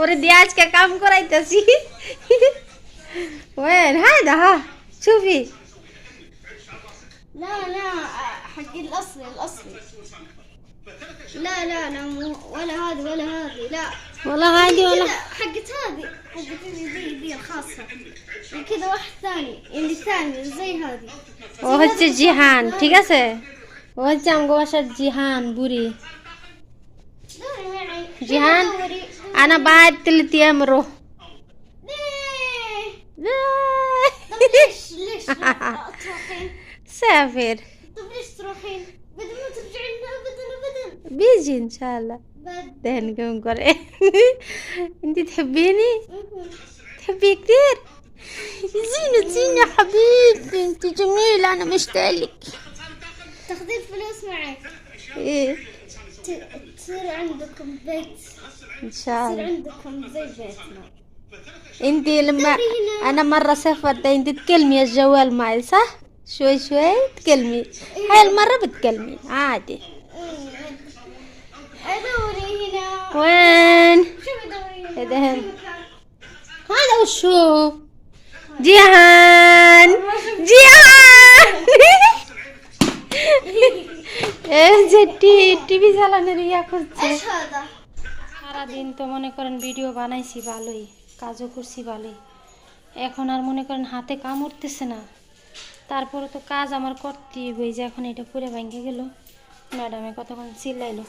ওরে দিয়ে আজকে কাম করাইতেছি ওয়েন হাই দা شوفي لا لا حق الاصلي الاصلي لا لا لا مو ولا هذه ولا هذه لا والله هادي كذا ولا حقت هذه حقت اللي زي ذي الخاصة وكذا واحد ثاني اللي ثاني زي هذه ও হচ্ছে জিহান ঠিক আছে ও হচ্ছে আমগো বাসার জিহান বুড়ি دوري معي جيهان. دوري أنا بعد ثلاث أيام طب ليش ليش تروحين سافر طب ليش تروحين بدل ما ترجعين ابدا ابدا بيجي ان شاء الله. كم করে انت تحبيني. تحبي كثير؟ زينة زينة حبيبتي. انت جميلة أنا مشتاق لك تاخذين فلوس معك إيه. تصير عندكم بيت. إن شاء يصير الله. عندكم زي بيتنا. انت لما أنا مرة سافرت انت تكلمي الجوال معي صح؟ شوي شوي تكلمي. هاي المرة بتكلمي عادي. أدوري هنا. وين؟ شوفي دوري هنا. هذا وشو؟ جيهان! جيهان! যে টিভি চালানোর ইয়া করছে আচ্ছা, সারাদিন তো মনে করেন ভিডিও বানাইছি ভালোই কাজও করছি ভালোই। এখন আর মনে করেন হাতে কামড়তেছে না। তারপরে তো কাজ আমার করতেই হয়ে যে এখন এটা পুরে ভেঙে গেল। ম্যাডামে কতক্ষণ চিল্লাইলো।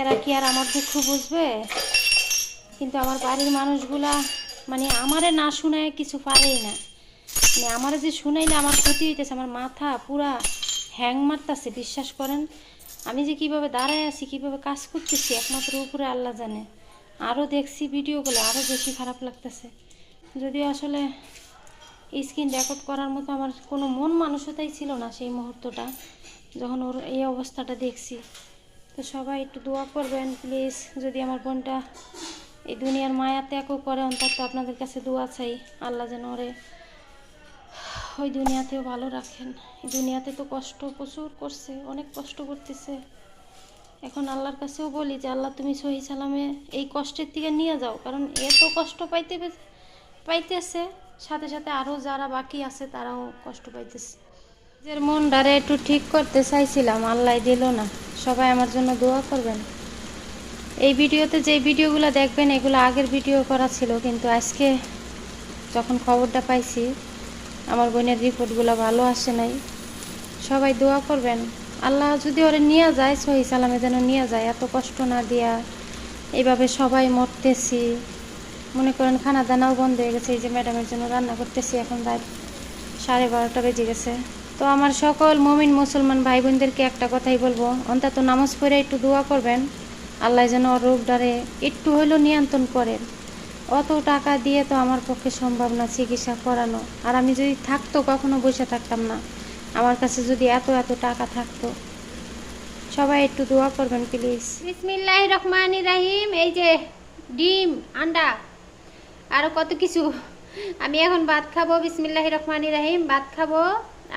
এরা কি আর আমার দুঃখ বুঝবে? কিন্তু আমার বাড়ির মানুষগুলা মানে আমারে না শুনায় কিছু পারেই না। মানে আমারে যে শুনাইলে আমার ক্ষতি হইতেছে আমার মাথা পুরা হ্যাং মারতাছে, বিশ্বাস করেন? আমি যে কীভাবে দাঁড়ায় আছি, কীভাবে কাজ করতেছি, একমাত্র উপরে আল্লাহ জানে। আরও দেখছি ভিডিওগুলো আরও বেশি খারাপ লাগতেছে। যদিও আসলে স্ক্রিন রেকর্ড করার মতো আমার কোনো মন মানসিকতাই ছিল না সেই মুহূর্তটা, যখন ওর এই অবস্থাটা দেখছি। তো সবাই একটু দোয়া করবেন, প্লিজ। যদি আমার বোনটা এই দুনিয়ার মায়া ত্যাগও করে, অন্তত আপনাদের কাছে দোয়া চাই, আল্লাহ যেন ওরে ওই দুনিয়াতেও ভালো রাখেন। দুনিয়াতে তো কষ্ট প্রচুর করছে, অনেক কষ্ট করতেছে। এখন আল্লাহর কাছেও বলি যে, আল্লাহ তুমি সহি সালামে এই কষ্টের থেকে নিয়ে যাও, কারণ এত কষ্ট পাইতে পাইতেছে, সাথে সাথে আরও যারা বাকি আছে তারাও কষ্ট পাইতেছে। নিজের মন ডারে একটু ঠিক করতে চাইছিলাম, আল্লাহ দিল না। সবাই আমার জন্য দোয়া করবেন। এই ভিডিওতে যে ভিডিওগুলো দেখবেন, এগুলো আগের ভিডিও করা ছিল, কিন্তু আজকে যখন খবরটা পাইছি আমার বোনের রিপোর্টগুলো ভালো আসে নাই। সবাই দোয়া করবেন। আল্লাহ যদি ওরে নিয়ে যায়, সহি সালামে যেন নিয়ে যায়, এত কষ্ট না দিয়া এইভাবে সবাই মরতেছি। মনে করেন খানা দানাও বন্ধ হয়ে গেছে, এই যে ম্যাডামের জন্য রান্না করতেছি, এখন রাত সাড়ে বারোটা বেজে গেছে। তো আমার সকল মমিন মুসলমান ভাই বোনদেরকে একটা কথাই বলব, অন্তত নামাজ পড়ে একটু দোয়া করবেন। আল্লাহ যেন ওর রোগটারে একটু হইলেও নিয়ন্ত্রণ করেন। অত টাকা দিয়ে তো আমার পক্ষে সম্ভব না চিকিৎসা করানো। আর আমি যদি থাকতো, কখনো বসে থাকতাম না। আমার কাছে যদি এত এত টাকা থাকতো। সবাই একটু দোয়া করবেন, প্লিজ। বিসমিল্লাহ রহমান রাহিম, এই যে ডিম, আন্ডা আরও কত কিছু। আমি এখন ভাত খাব বিসমিল্লাহ রহমান রাহিম, ভাত খাব,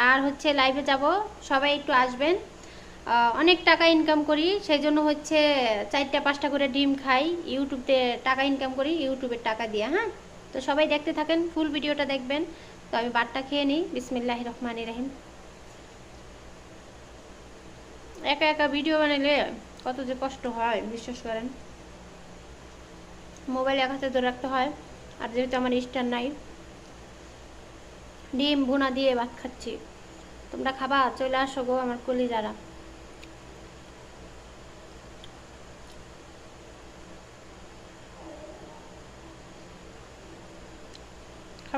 আর হচ্ছে লাইভে যাব। সবাই একটু আসবেন। অনেক টাকা ইনকাম করি। সেই জন্য হচ্ছে চারটা, পাঁচটা করে ডিম খাই ইউটিউবে টাকা ইনকাম করি ইউটিউবের টাকা দিয়ে হ্যাঁ? তো সবাই দেখতে থাকেন ফুল ভিডিওটা দেখবেন। তো আমি ভাতটা খেয়ে নিই। বিসমিল্লাহ রহমান রাহিম। একা একা ভিডিও বানাইলে কত যে কষ্ট হয়, বিশ্বাস করেন। মোবাইল এক হাতে ধরে রাখতে হয়। আর যেহেতু আমার স্ট্যান্ড নাই, ডিম ভুনা দিয়ে ভাত খাচ্ছি। তোমরা খাবা, চলে আসো গো আমার কলিজারা।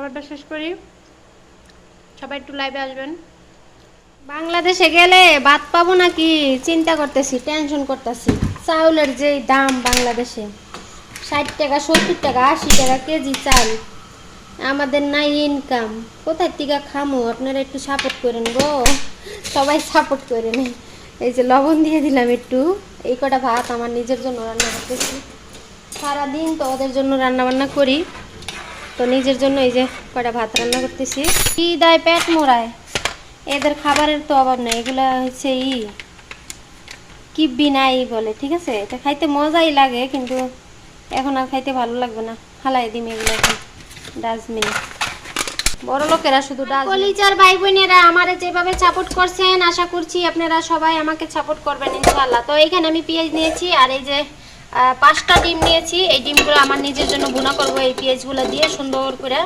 খাবারটা শেষ করি। সবাই একটু লাইভে আসবেন। বাংলাদেশে গেলে ভাত পাবো নাকি? চিন্তা করতেছি টেনশন করতেছি। চাউলের যেই দাম বাংলাদেশে, ষাট টাকা, সত্তর টাকা, আশি টাকা কেজি চাল। আমাদের নাই ইনকাম কোথায় টিকা খামো? আপনারা একটু সাপোর্ট করেন গো। সবাই সাপোর্ট করেন এই যে লবণ দিয়ে দিলাম একটু। এই কটা ভাত আমার নিজের জন্য রান্না করতেছি। সারাদিন তো ওদের জন্য রান্না বান্না করি। তো নিজের জন্য এই যে কটা ভাত রান্না করতেছি। কি দেয় পেট মোড়ায়? এদের খাবারের তো অভাব নেই, এগুলা হচ্ছে ই। কিব্বি নাই বলে, ঠিক আছে? এটা খাইতে মজাই লাগে, কিন্তু এখন আর খাইতে ভালো লাগবে না। হালাই দিম এগুলো এখন, ডাস্টবিনে। বড় লোকেরা শুধু কলিজার ভাই বোনেরা আমারে যেভাবে সাপোর্ট করছেন, আশা করছি আপনারা সবাই আমাকে সাপোর্ট করবেন, ইনশাআল্লাহ। তো এইখানে আমি পেঁয়াজ নিয়েছি, আর এই যে পাঁচটা ডিম নিয়েছি। এই ডিমগুলো আমার নিজের জন্য ভুনা করব এই পেঁয়াজগুলো দিয়ে সুন্দর করে।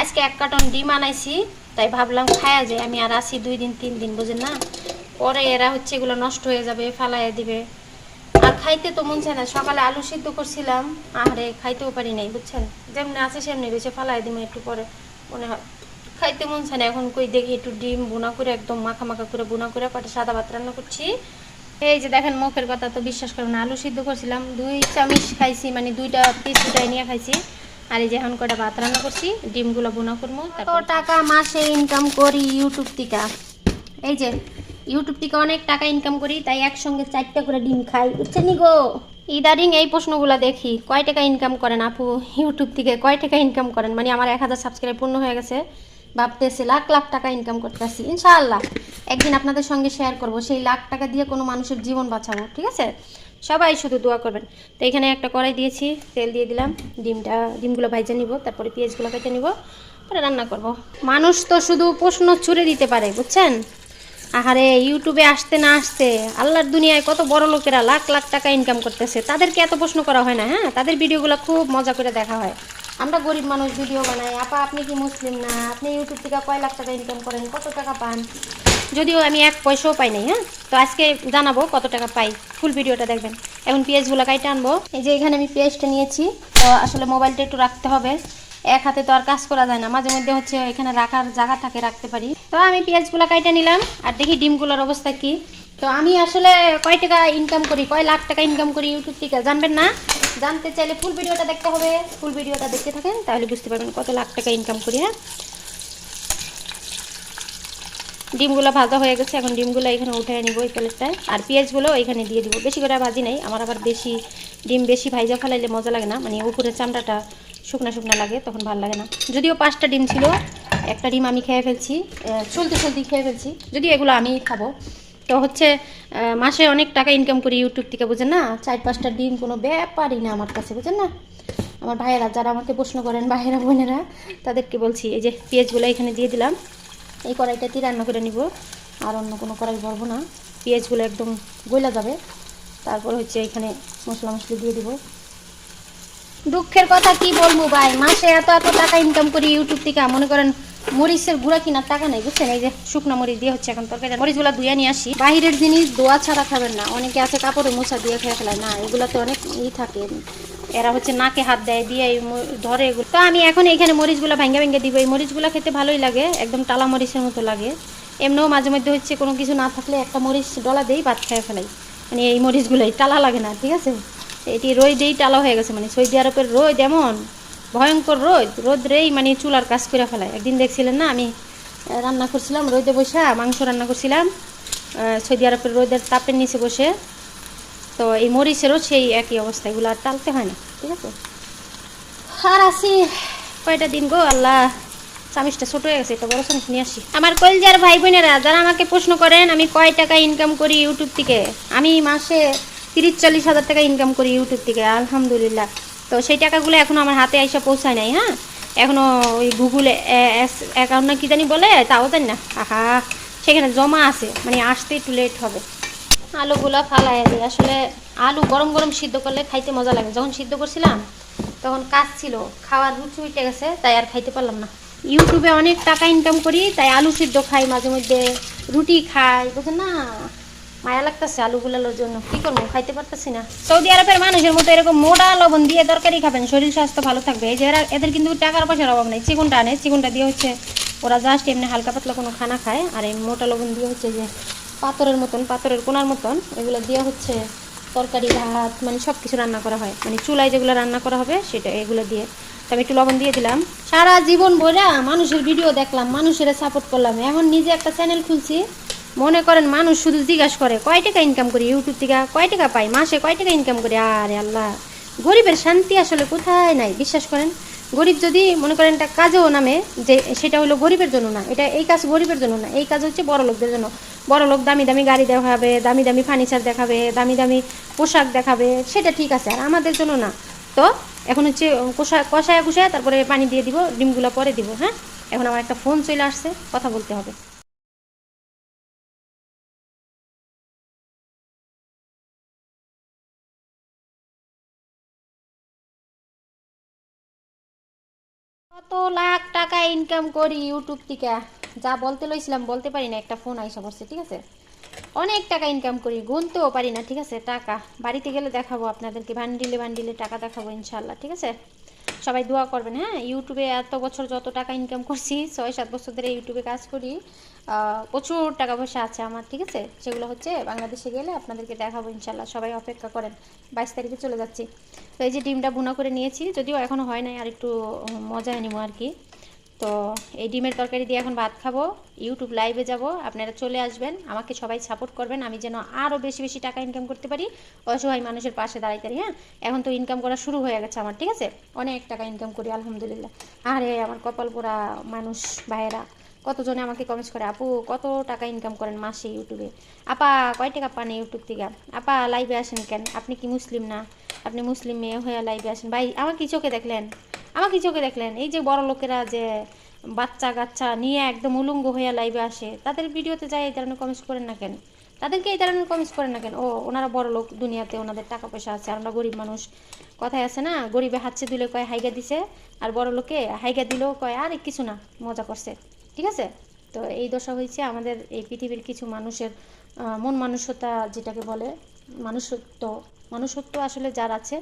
আজকে এক কার্টন ডিম আনাইছি, তাই ভাবলাম খায়া যায়। আমি আর আসি দুই দিন, তিন দিন, বুঝেন না? পরে এরা হচ্ছে এগুলো নষ্ট হয়ে যাবে, ফালাইয়া দিবে। আর খাইতে তো মন চায় না, সকালে আলু সিদ্ধ করছিলাম আরে খাইতেও পারি নাই, বুঝছেন? যেমনি আছে সেমনি রয়েছে ফালাই দিমে একটু পরে, মনে হয়। খাইতে মন চায় না, এখন কই দেখি একটু ডিম বোনা করে, একদম মাখা মাখা করে বোনা করে কটা সাদা ভাত রান্না করছি। এই যে দেখেন মুখের কথা তো বিশ্বাস করবেন না। আলু সিদ্ধ করছিলাম দুই চামচ খাইছি মানে দুইটা পিস উঠাই নিয়ে খাইছি। আর এই যে এখন কটা ভাত রান্না করছি ডিমগুলো বোনা করব তারপর টাকা মাসে ইনকাম করি ইউটিউব থেকে এই যে ইউটিউব থেকে অনেক টাকা ইনকাম করি তাই একসঙ্গে চারটা করে ডিম খাই। বুঝছেন গো? ইদারিং এই প্রশ্নগুলো দেখি কয় টাকা ইনকাম করেন আপু? ইউটিউব থেকে কয় টাকা ইনকাম করেন? মানে আমার এক হাজার সাবস্ক্রাইব পূর্ণ হয়ে গেছে। ভাবতেছে, লাখ লাখ টাকা ইনকাম করতেছি। ইনশাআল্লাহ, একদিন আপনাদের সঙ্গে শেয়ার করব। সেই লাখ টাকা দিয়ে কোনো মানুষের জীবন বাঁচাবো, ঠিক আছে? সবাই শুধু দোয়া করবেন। তো এখানে একটা কড়াই দিয়েছি, তেল দিয়ে দিলাম, ডিমটা, ডিমগুলো ভাইজে নিব, তারপরে পেঁয়াজগুলো কেটে নিব পরে রান্না করব। মানুষ তো শুধু প্রশ্ন ছুড়ে দিতে পারে, বুঝছেন? আহারে, ইউটিউবে আসতে না আসতে, আল্লাহর দুনিয়ায় কত বড় লোকেরা লাখ লাখ টাকা ইনকাম করতেছে। তাদেরকে এত প্রশ্ন করা হয় না হ্যাঁ? তাদের ভিডিওগুলো খুব মজা করে দেখা হয়। আমরা গরিব মানুষ ভিডিও বানাই। আপা, আপনি কি মুসলিম না? আপনি ইউটিউব থেকে কয় লাখ টাকা ইনকাম করেন? কত টাকা পান? যদিও আমি এক পয়সাও পাই নাই হ্যাঁ? তো আজকে জানাব কত টাকা পাই। ফুল ভিডিওটা দেখবেন। এখন পেঁয়াজগুলো কাইটে আনব। এই যে এখানে আমি পেঁয়াজটা নিয়েছি। তো আসলে মোবাইলটা একটু রাখতে হবে। এক হাতে তো আর কাজ করা যায় না। মাঝে মধ্যে হচ্ছে এখানে রাখার জায়গাটাকে রাখতে পারি। তো আমি পেঁয়াজগুলো কাইটে নিলাম। আর দেখি ডিমগুলোর অবস্থা কি। তো আমি আসলে কয় টাকা ইনকাম করি, কয় লাখ টাকা ইনকাম করি ইউটিউব থেকে, জানবেন না? জানতে চাইলে ফুল ভিডিওটা দেখতে হবে। ফুল ভিডিওটা দেখতে থাকেন, তাহলে বুঝতে পারবেন কত লাখ টাকা ইনকাম করি হ্যাঁ? ডিমগুলো ভাজা হয়ে গেছে, এখন ডিমগুলো এখানে উঠে নিব এই প্লেটটায়। আর পেঁয়াজগুলো এখানে দিয়ে দিব। বেশি করে ভাজি নেই, আমার আবার বেশি ডিম বেশি ভাইজা ফেলাইলে মজা লাগে না। মানে উপরের চামড়াটা শুকনা শুকনা লাগে, তখন ভালো লাগে না। যদিও পাঁচটা ডিম ছিল, একটা ডিম আমি খেয়ে ফেলছি চলতে চলতে খেয়ে ফেলছি, যদিও এগুলো আমি খাব। তো হচ্ছে মাসে অনেক টাকা ইনকাম করি ইউটিউব থেকে, বুঝেন না? চার, পাঁচটা ডিম কোনো ব্যাপারই না আমার কাছে, বুঝেন না? আমার ভাইয়েরা যারা আমাকে প্রশ্ন করেন, ভাইয়েরা, বোনেরা, তাদেরকে বলছি, এই যে পেঁয়াজগুলো এখানে দিয়ে দিলাম, এই কড়াইটাতেই রান্না করে নিব, আর অন্য কোনো কড়াই ভরবো না। পেঁয়াজগুলো একদম গলা যাবে। তারপর হচ্ছে এখানে মশলা মশলি দিয়ে দিব। দুঃখের কথা কি বলব ভাই? মাসে এত এত টাকা ইনকাম করি ইউটিউব থেকে, মনে করেন মরিচের গুঁড়া কিনার টাকা নেই, বুঝছেন? এই যে শুকনো মরিচ দিয়ে হচ্ছে এখন তরকারি। মরিচগুলো ধুয়ে নিয়ে আসি। বাইরের জিনিস দোয়া ছাড়া খাবেন না। অনেকে আছে কাপড়ে মোছা দিয়ে খেয়ে ফেলায় না, এগুলোতে অনেক ই থাকে। এরা হচ্ছে নাকে হাত দেয়, দিয়ে ধরে এগুলো তো আমি এখন এখানে মরিচগুলো ভাঙ্গা ভেঙে দিব। এই মরিচগুলো খেতে ভালোই লাগে। একদম টালা মরিচের মতো লাগে। এমনিও মাঝে মধ্যে হচ্ছে কোনো কিছু না থাকলে একটা মরিচ ডলা দেই, ভাত খেয়ে ফেলাই। মানে এই মরিচগুলোই টালা লাগে না, ঠিক আছে? এটি রোদেই টালা হয়ে গেছে। মানে সৌদি আরবের রোদ এমন ভয়ঙ্কর রোদ রোদ রেই মানে চুলার কাজ করে ফেলায়। একদিন দেখছিলেন না, আমি রান্না করছিলাম, রোদে বসে মাংস রান্না করছিলাম সৌদি আরবের রোদের তাপের নিচে বসে। তো এই মরিচেরও সেই একই অবস্থা, এগুলো আর টালতে হয় না, ঠিক আছে? আর আসি কয়টা দিন গো, আল্লাহ চামিচটা ছোট হয়ে গেছে, একটা বড় চামিচ নিয়ে আসি আমার কলজার ভাই বোনেরা যারা আমাকে প্রশ্ন করেন, আমি কয় টাকা ইনকাম করি ইউটিউব থেকে? আমি মাসে তিরিশ, চল্লিশ হাজার টাকা ইনকাম করি ইউটিউব থেকে, আলহামদুলিল্লাহ। তো সেই টাকাগুলো এখনও আমার হাতে এসে পৌঁছায় নাই হ্যাঁ? এখনও ওই গুগলে অ্যাকাউন্ট না কি জানি বলে, তাও জানি না। আহা, সেখানে জমা আছে মানে আসতে একটু লেট হবে। আলুগুলো ফালাই দিই। আসলে আলু গরম গরম সিদ্ধ করলে খাইতে মজা লাগে। যখন সিদ্ধ করছিলাম, তখন কাজ ছিল। খাওয়ার রুচি উঠে গেছে, তাই আর খাইতে পারলাম না। ইউটিউবে অনেক টাকা ইনকাম করি, তাই আলু সিদ্ধ খাই মাঝে মধ্যে। রুটি খাই, বুঝেন না? মায়া লাগতেছে আলুগুলোর জন্য। কি করব, খাইতে পারতেছি না। সৌদি আরবের মানুষের মতো এরকম মোটা লবণ দিয়ে তরকারি খাবেন, শরীর স্বাস্থ্য ভালো থাকবে। এই যে এদের কিন্তু টাকার পয়সার অভাব নেই। চিকুনটা আনে, চিকুনটা দিয়ে হচ্ছে ওরা জাস্ট এমনি হালকা পাতলা কোনো খানা খায়। আর এই মোটা লবণ দিয়ে হচ্ছে যে পাথরের মতন, পাথরের কোনার মতন এগুলো দিয়ে হচ্ছে তরকারি, ভাত মানে সব কিছু রান্না করা হয়। মানে চুলায় যেগুলো রান্না করা হবে সেটা, এগুলো দিয়ে। তো আমি একটু লবণ দিয়ে দিলাম। সারা জীবন বইরা মানুষের ভিডিও দেখলাম, মানুষের সাপোর্ট করলাম। এখন নিজে একটা চ্যানেল খুলছি। মনে করেন মানুষ শুধু জিজ্ঞাসা করে, কয় টাকা ইনকাম করি? ইউটিউব থেকে, কয় টাকা পাই? মাসে কয় টাকা ইনকাম করি? আরে আল্লাহ! গরিবের শান্তি আসলে কোথায় নাই, বিশ্বাস করেন? গরিব যদি মনে করেন একটা কাজেও নামে, যে সেটা হলো গরিবের জন্য না, এটা এই কাজ গরিবের জন্য না, এই কাজ হচ্ছে বড় লোকদের জন্য। বড় লোক দামি দামি গাড়ি দেখাবে, দামি দামি ফার্নিচার দেখাবে, দামি দামি পোশাক দেখাবে, সেটা ঠিক আছে, আর আমাদের জন্য না। তো এখন হচ্ছে কষা কষায় কষায় তারপরে পানি দিয়ে দিব, ডিমগুলো পরে দিব হ্যাঁ? এখন আমার একটা ফোন চলে আসছে, কথা বলতে হবে। কত লাখ টাকা ইনকাম করি ইউটিউব থেকে? যা বলতে লইছিলাম, বলতে পারি না, একটা ফোন আইসা পড়ছে, ঠিক আছে? অনেক টাকা ইনকাম করি, গুনতেও পারি না, ঠিক আছে? টাকা, বাড়িতে গেলে দেখাবো, আপনাদেরকে ভান্ডিলে ভান্ডিলে টাকা দেখাবো ইনশাল্লাহ ঠিক আছে? সবাই দোয়া করবেন হ্যাঁ? ইউটিউবে এত বছর যত টাকা ইনকাম করছি, ছয় সাত বছর ধরে ইউটিউবে কাজ করি প্রচুর টাকা পয়সা আছে আমার, ঠিক আছে? সেগুলো হচ্ছে বাংলাদেশে গেলে আপনাদেরকে দেখাবো ইনশাল্লাহ সবাই অপেক্ষা করেন। বাইশ তারিখে চলে যাচ্ছি। তো এই যে ডিমটা বুনা করে নিয়েছি, যদিও এখনও হয় নাই আর একটু মজা মজায় আর কি। তো এই ডিমের তরকারি দিয়ে এখন ভাত খাব ইউটিউব লাইভে যাব, আপনারা চলে আসবেন, আমাকে সবাই সাপোর্ট করবেন, আমি যেন আরও বেশি বেশি টাকা ইনকাম করতে পারি, অসহায় মানুষের পাশে দাঁড়াইতে হ্যাঁ? এখন তো ইনকাম করা শুরু হয়ে গেছে আমার, ঠিক আছে? অনেক টাকা ইনকাম করি, আলহামদুলিল্লাহ। আরে আমার কপাল পোড়া মানুষ, ভাইয়েরা, কতজনে আমাকে কমেন্ট করে, আপু, কত টাকা ইনকাম করেন মাসে ইউটিউবে আপা, কয় টাকা পান ইউটিউব থেকে? আপা লাইভে আসেন কেন? আপনি কি মুসলিম না? আপনি মুসলিম মেয়ে হয়ে লাইভে আসেন। ভাই আমার কি চোখে দেখলেন? আমার কি চোখে দেখলেন, এই যে বড় লোকেরা যে বাচ্চা কাচ্চা নিয়ে একদম উলঙ্গ হয়ে লাইভে আসে, তাদের ভিডিওতে যায় এই ধরনের কমেন্টস করেন না কেন? তাদেরকে এই ধরনের কমেন্টস করেন না কেন? ও, ওনারা বড় লোক, দুনিয়াতে ওনাদের টাকা পয়সা আছে, আমরা গরিব মানুষ। কথায় আছে না, গরিবে হাতছে দিলে কয় হাইগা দিছে, আর বড় লোকে হাইগা দিলেও কয় আরে কিছু না, মজা করছে। ঠিক আছে? তো এই দশা হয়েছে আমাদের এই পৃথিবীর কিছু মানুষের মন মানুষতা যেটাকে বলে, মানুষত্ব। মানুষত্ব আসলে যার আছে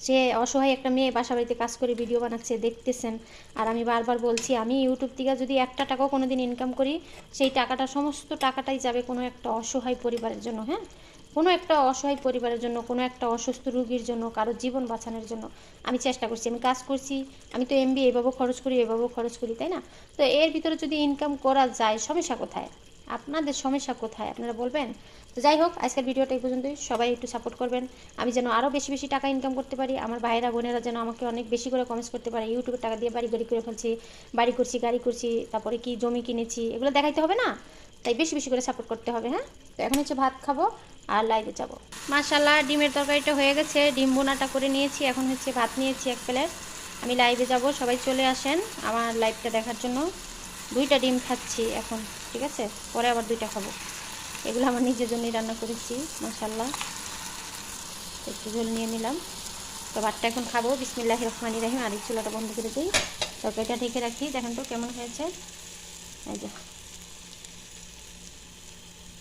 সে অসহায় একটা মেয়ে বাসা বাড়িতে কাজ করে ভিডিও বানাচ্ছে, দেখতেছেন। আর আমি বারবার বলছি, আমি ইউটিউব থেকে যদি একটা টাকাও কোনো দিন ইনকাম করি, সেই টাকাটা, সমস্ত টাকাটাই যাবে কোনো একটা অসহায় পরিবারের জন্য হ্যাঁ? কোনো একটা অসহায় পরিবারের জন্য, কোনো একটা অসুস্থ রোগীর জন্য, কারও জীবন বাঁচানোর জন্য আমি চেষ্টা করছি। আমি কাজ করছি, আমি তো এমবি এভাবেও খরচ করি, এভাবেও খরচ করি, তাই না? তো এর ভিতরে যদি ইনকাম করা যায়, সমস্যা কোথায়? আপনাদের সমস্যা কোথায় আপনারা বলবেন? তো যাই হোক, আজকের ভিডিওটা এই পর্যন্তই। সবাই একটু সাপোর্ট করবেন। আমি যেন আরও বেশি বেশি টাকা ইনকাম করতে পারি, আমার ভাইয়েরা, বোনেরা যেন আমাকে অনেক বেশি করে কমেন্টস করতে পারে। ইউটিউবের টাকা দিয়ে বাড়ি গাড়ি করে ফেলছি, বাড়ি করছি, গাড়ি করছি, তারপরে কি জমি কিনেছি, এগুলো দেখাইতে হবে না? তাই বেশি বেশি করে সাপোর্ট করতে হবে হ্যাঁ? তো এখন হচ্ছে ভাত খাব আর লাইভে যাব। মাশাল্লাহ ডিমের তরকারিটা হয়ে গেছে। ডিম বোনাটা করে নিয়েছি, এখন হচ্ছে ভাত নিয়েছি এক প্লেট। আমি লাইভে যাব, সবাই চলে আসেন আমার লাইভটা দেখার জন্য। দুইটা ডিম খাচ্ছি এখন, ঠিক আছে? পরে আবার দুইটা খাব। এগুলো আমার নিজের জন্যই রান্না করেছি মশাল্লা একটু ঝোল নিয়ে নিলাম। তো ভাতটা এখন খাব। বিসমিল্লাহ রহমানি রাহিম। আর চুলাটা বন্ধ করে দিই। তরকারিটা ঢেকে রাখি। দেখেন তো কেমন হয়েছে। এই যে।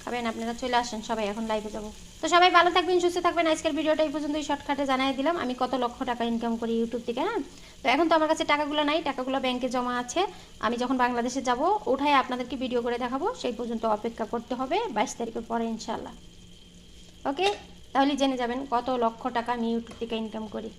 খাবেন, আপনারা চলে আসেন, সবাই এখন লাইভে যাব। তো সবাই ভালো থাকবেন, সুস্থ থাকবেন। আজকের ভিডিওটা এই পর্যন্তই শর্টকাটে জানাই দিলাম। আমি কত লক্ষ টাকা ইনকাম করি ইউটিউব থেকে হ্যাঁ তো এখন তো আমার কাছে টাকাগুলো নাই, টাকাগুলো ব্যাংকে জমা আছে। আমি যখন বাংলাদেশে যাব উঠায় আপনাদেরকে ভিডিও করে দেখাবো। সেই পর্যন্ত অপেক্ষা করতে হবে, বাইশ তারিখের পরে ইনশাল্লাহ ওকে তাহলে জেনে যাবেন কত লক্ষ টাকা আমি ইউটিউব থেকে ইনকাম করি।